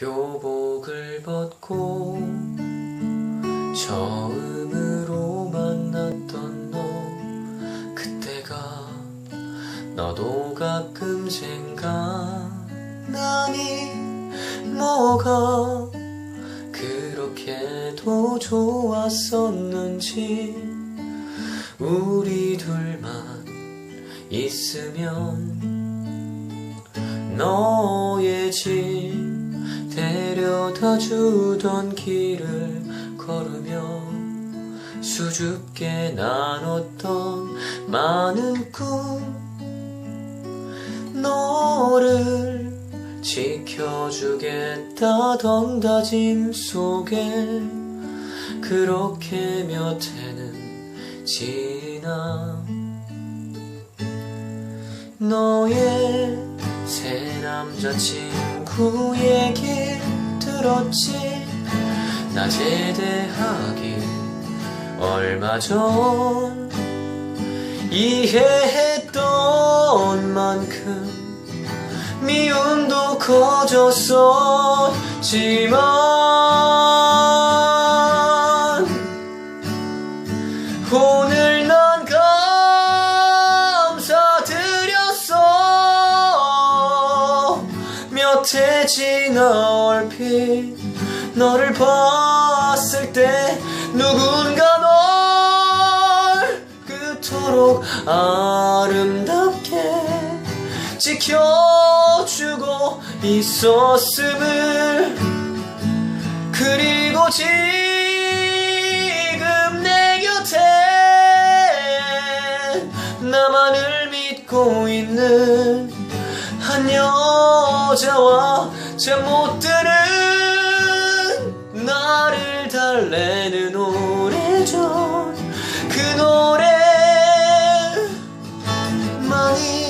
교복을 벗고 처음으로 만났던 너. 그때가 너도 가끔 생각나니 뭐가 그렇게도 좋았었는지. 우리 둘만 있으면 너의 집 데려다 주던 길을 걸으며 수줍게 나눴던 많은 꿈 너를 지켜주겠다던 다짐 속에 그렇게 몇 해는 지나. 너의 새 남자친구 얘기 들었지. 나 제대하기 얼마 전 이해했던 만큼 미움도 커졌었지만 몇해 지나 얼핏 너를 봤을 때 누군가 널 그토록 아름답게 지켜주고 있었음을 그리고 지금 내 곁에 나만을 믿고 있는 한 여자와 잠못 드는 나를 달래는 오래전 그 노래만이